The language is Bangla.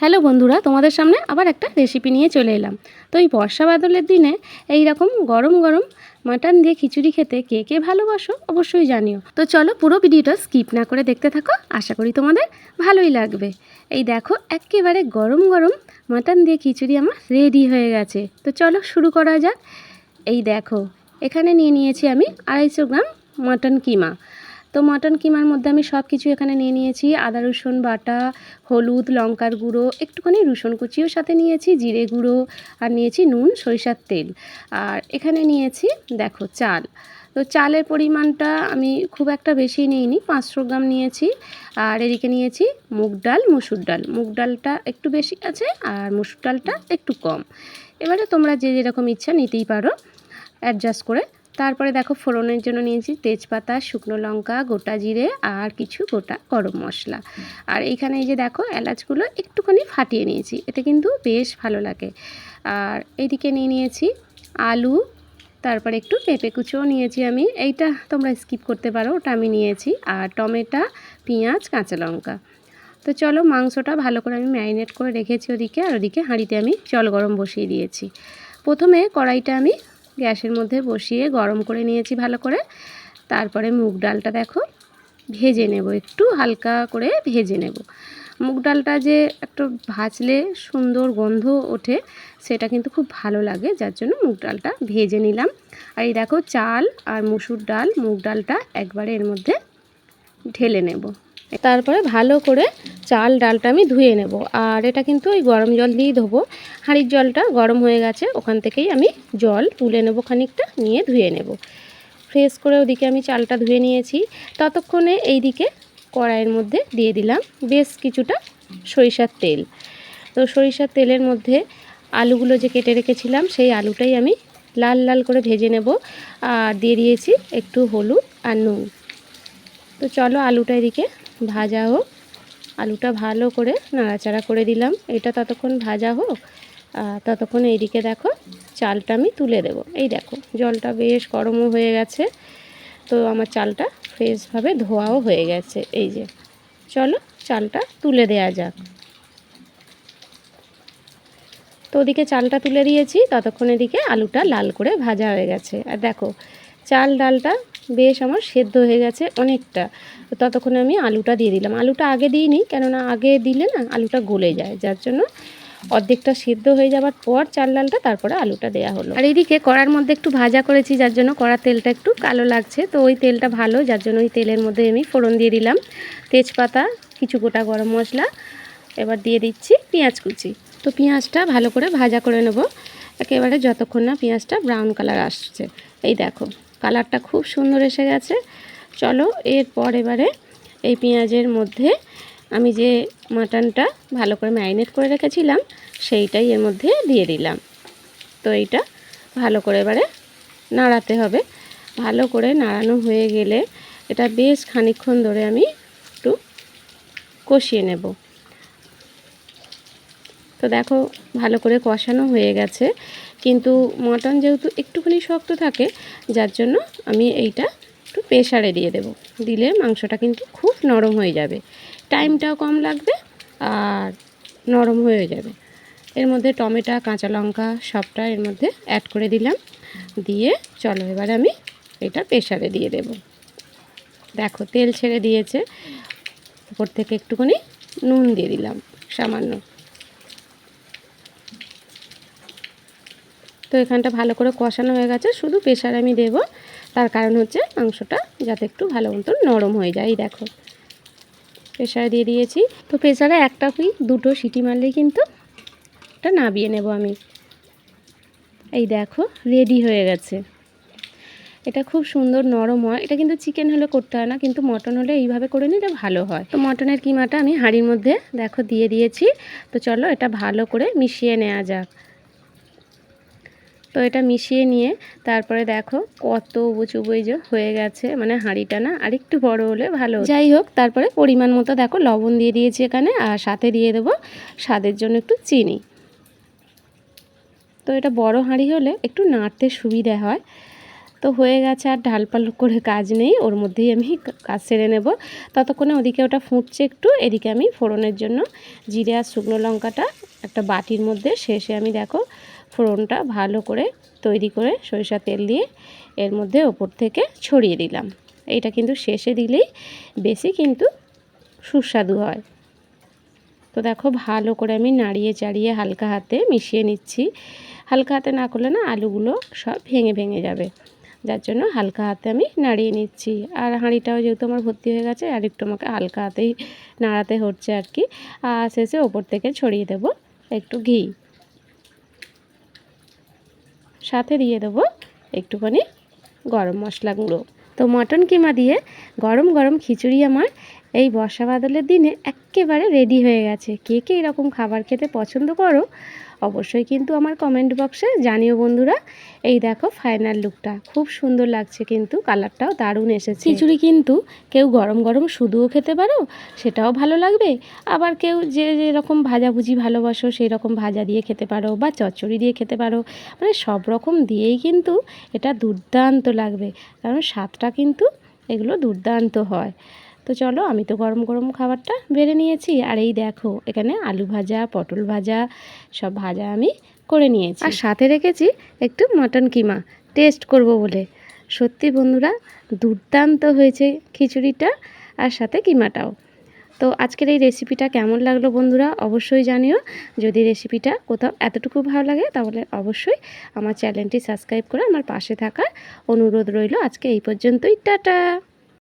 হ্যালো বন্ধুরা, তোমাদের সামনে আবার একটা রেসিপি নিয়ে চলে এলাম। তো এই বর্ষা বাদলের দিনে এই রকম গরম গরম মাটন দিয়ে খিচুড়ি খেতে কে কে ভালোবাসো অবশ্যই জানিও। তো চলো পুরো ভিডিওটা স্কিপ না করে দেখতে থাকো, আশা করি তোমাদের ভালোই লাগবে। এই দেখো, একেবারে গরম গরম মাটন দিয়ে খিচুড়ি আমার রেডি হয়ে গেছে। তো চলো শুরু করা যাক। এই দেখো, এখানে নিয়ে নিয়েছি আমি আড়াইশো গ্রাম মাটন কিমা। তো মটন কিমার মধ্যে আমি সব কিছু এখানে নিয়ে নিয়েছি। আদা, রসুন, বাটা, হলুদ, লঙ্কার গুঁড়ো, একটুখানি রসুন কুচিও সাথে নিয়েছি, জিরে গুঁড়ো, আর নিয়েছি নুন, সরিষার তেল। আর এখানে নিয়েছি, দেখো, চাল। তো চালের পরিমাণটা আমি খুব একটা বেশি নিইনি, পাঁচশো গ্রাম নিয়েছি। আর এদিকে নিয়েছি মুগ ডাল, মুসুর ডাল। মুগ ডালটা একটু বেশি আছে, আর মুসুর ডালটা একটু কম। এবারে তোমরা যে যেরকম ইচ্ছা নিতেই পারো অ্যাডজাস্ট করে তারপরে দেখো ফোড়নের জন্য নিয়েছি তেজপাতা, শুকনো লঙ্কা, গোটা জিরে আর কিছু গোটা গরম মশলা। আর এইখানে এই যে দেখো এলাচগুলো একটুখানি ফাটিয়ে নিয়েছি, এতে কিন্তু বেশ ভালো লাগে। আর এইদিকে নিয়ে নিয়েছি আলু, তারপরে একটু পেঁপে কুচোও নিয়েছি আমি। এইটা তোমরা স্কিপ করতে পারো, ওটা আমি নিয়েছি। আর টমেটো, পেঁয়াজ, কাঁচা লঙ্কা। তো চলো মাংসটা ভালো করে আমি ম্যারিনেট করে রেখেছি ওদিকে, আর ওদিকে হাঁড়িতে আমি জল গরম বসিয়ে দিয়েছি। প্রথমে কড়াইটা আমি গ্যাসের মধ্যে বসিয়ে গরম করে নিয়েছি ভালো করে। তারপরে মুগ ডালটা দেখো, ভেজে নেব, একটু হালকা করে ভেজে নেব। মুগ ডালটা যে একটু ভাজলে সুন্দর গন্ধ ওঠে, সেটা কিন্তু খুব ভালো লাগে, যার জন্য মুগ ডালটা ভেজে নিলাম। আর এই দেখো চাল আর মুসুর ডাল, মুগ ডালটা একবারে এর মধ্যে ঢেলে নেব। তারপরে ভালো করে চাল, ডালটা আমি ধুয়ে নেব। আর এটা কিন্তু ওই গরম জল দিয়েই ধোবো। হাঁড়ির জলটা গরম হয়ে গেছে, ওখান থেকেই আমি জল তুলে নেব খানিকটা, নিয়ে ধুয়ে নেব। ফ্রেশ করে ওদিকে আমি চালটা ধুয়ে নিয়েছি। ততক্ষণে এই দিকে কড়াইয়ের মধ্যে দিয়ে দিলাম বেশ কিছুটা সরিষার তেল। তো সরিষার তেলের মধ্যে আলুগুলো যে কেটে রেখেছিলাম, সেই আলুটাই আমি লাল লাল করে ভেজে নেব। আর দিয়ে দিয়েছি একটু হলুদ আর নুন। তো চলো আলুটা এদিকে ভাজা হোক। আলুটা ভালো করে নাড়াচাড়া করে দিলাম। এটা ততক্ষণ ভাজা হোক। ততক্ষণ এইদিকে দেখো চালটা আমি তুলে দেব। এই দেখো, জলটা বেশ গরমও হয়ে গেছে। তো আমার চালটা ফ্রেশভাবে ধোয়াও হয়ে গেছে। এই যে, চলো চালটা তুলে দেয়া যাক। তো ওদিকে চালটা তুলে দিয়েছি। ততক্ষণ এদিকে আলুটা লাল করে ভাজা হয়ে গেছে। আর দেখো, চাল ডালটা বেশ আমার সেদ্ধ হয়ে গেছে অনেকটা। ততক্ষণে আমি আলুটা দিয়ে দিলাম। আলুটা আগে দিইনি, কেননা আগে দিলে না আলুটা গলে যায়। যার জন্য অর্ধেকটা সিদ্ধ হয়ে যাওয়ার পর চাল ডালটা তারপরে আলুটা দেওয়া হলো। আর এইদিকে কড়ার মধ্যে একটু ভাজা করেছি, যার জন্য কড়ার তেলটা একটু কালো লাগছে। তো ওই তেলটা ভালো, যার জন্য ওই তেলের মধ্যে আমি ফোড়ন দিয়ে দিলাম। তেজপাতা, কিছু গোটা গরম মশলা, এবার দিয়ে দিচ্ছি পেঁয়াজ কুচি। তো পেঁয়াজটা ভালো করে ভাজা করে নেব। একেবারে যতক্ষণ না পেঁয়াজটা ব্রাউন কালার আসছে। এই দেখো। কালারটা খুব সুন্দর এসে গেছে। চলো, এরপর এবারে এই পেঁয়াজের মধ্যে আমি যে মাটনটা ভালো করে ম্যারিনেট করে রেখেছিলাম, সেইটাই এর মধ্যে দিয়ে দিলাম। তো এইটা ভালো করে এবারে নাড়াতে হবে। ভালো করে নাড়ানো হয়ে গেলে এটা বেশ খানিক্ষণ ধরে আমি একটু কষিয়ে নেব। তো দেখো, ভালো করে কষানো হয়ে গেছে। কিন্তু মটন যেহেতু একটুখানি শক্ত থাকে, যার জন্য আমি এইটা একটু প্রেশারে দিয়ে দেব। দিলে মাংসটা কিন্তু খুব নরম হয়ে যাবে। টাইমটাও কম লাগবে আর নরম হয়ে যাবে। এর মধ্যে টমেটো, কাঁচা লঙ্কা সবটা এর মধ্যে অ্যাড করে দিলাম। দিয়ে চলো এবার আমি এটা প্রেশারে দিয়ে দেব। দেখো তেল ছেড়ে দিয়েছে। উপর থেকে একটুখানি নুন দিয়ে দিলাম, সামান্য। তো এখানটা ভালো করে কষানো হয়ে গেছে, শুধু প্রেশার আমি দেব। তার কারণ হচ্ছে মাংসটা যাতে একটু ভালো মতো নরম হয়ে যায় দেখো। প্রেশারে দিয়ে দিয়েছি। তো প্রেশারে একটা কি, দুটো সিটি মারলেই কিন্তু এটা নাবিয়ে নেব আমি। এই দেখো রেডি হয়ে গেছে। এটা খুব সুন্দর নরম হয়। এটা কিন্তু চিকেন হলে করতে হয় না, কিন্তু মটন হলে এইভাবে করে নিলে ভালো হয়। তো মটনের কিমাটা আমি হাঁড়ির মধ্যে, দেখো, দিয়ে দিয়েছি। তো চলো এটা ভালো করে মিশিয়ে নেওয়া যাক। তো এটা মিশিয়ে নিয়ে তারপরে দেখো কত উঁচু যে হয়ে গেছে মানে হাঁড়িটা না আরেকটু বড় হলে ভালো যাই হোক, তারপরে পরিমাণ মতো দেখো লবণ দিয়ে দিয়েছি এখানে আর সাথে দিয়ে দেবো স্বাদের জন্য একটু চিনি। তো এটা বড় হাঁড়ি হলে একটু নাড়তে সুবিধা হয়। তো হয়ে গেছে আর ঢালপাল করে কাজ নেই, ওর মধ্যেই আমি কাজ সেরে নেব। ততক্ষণে ওদিকে ওটা ফুটছে একটু, এদিকে আমি ফোড়নের জন্য জিরে আর শুকনো লঙ্কাটা একটা বাটির মধ্যে শেষে আমি দেখো ফোড়নটা ভালো করে তৈরি করে সরিষা তেল দিয়ে এর মধ্যে ওপর থেকে ছড়িয়ে দিলাম। এইটা কিন্তু শেষে দিলেই বেশি কিন্তু সুস্বাদু হয়। তো দেখো ভালো করে আমি নাড়িয়ে চাড়িয়ে হালকা হাতে মিশিয়ে নিচ্ছি। হালকা হাতে না করলে না আলুগুলো সব ভেঙে ভেঙে যাবে। যার জন্য হালকা হাতে আমি নাড়িয়ে নিচ্ছি। আর হাঁড়িটাও যেহেতু আমার ভর্তি হয়ে গেছে, আর একটু আমাকে হালকা হাতেই নাড়াতে হচ্ছে আর কি। আর শেষে ওপর থেকে ছড়িয়ে দেব একটু ঘি। সাথে দিয়ে দেবো একটুখানি গরম মশলা গুঁড়ো। তো মটন কিমা দিয়ে গরম গরম খিচুড়ি আমার এই বর্ষা বাদলের দিনে একেবারে রেডি হয়ে গেছে। কে কে এরকম খাবার খেতে পছন্দ করো অবশ্যই কিন্তু আমার কমেন্ট বক্সে জানিও বন্ধুরা। এই দেখো ফাইনাল লুকটা খুব সুন্দর লাগছে কিন্তু কালারটাও দারুণ এসেছে। খিচুড়ি কিন্তু কেউ গরম গরম শুধুও খেতে পারো, সেটাও ভালো লাগবে। আবার কেউ যে যেরকম ভাজাভুজি ভালোবাসো সেই রকম ভাজা দিয়ে খেতে পারো বা চচ্চড়ি দিয়ে খেতে পারো। মানে সব রকম দিয়েই কিন্তু এটা দুর্দান্ত লাগবে। কারণ স্বাদটা কিন্তু এগুলো দুর্দান্ত হয়। তো চলো আমি তো গরম গরম খাবারটা বেড়ে নিয়েছি। আর এই দেখো, এখানে আলু ভাজা, পটল ভাজা, সব ভাজা আমি করে নিয়েছি। আর সাথে রেখেছি একটু মটন কিমা। টেস্ট করব বলে। সত্যি বন্ধুরা, দুর্দান্ত হয়েছে খিচুড়িটা আর সাথে কিমাটাও। তো আজকের এই রেসিপিটা কেমন লাগল বন্ধুরা, অবশ্যই জানিও। যদি রেসিপিটা কোথাও এতটুকু ভালো লাগে, তাহলে অবশ্যই আমার চ্যানেলটি সাবস্ক্রাইব করে আমার পাশে থাকার অনুরোধ রইল। আজকে এই পর্যন্তই, টাটা!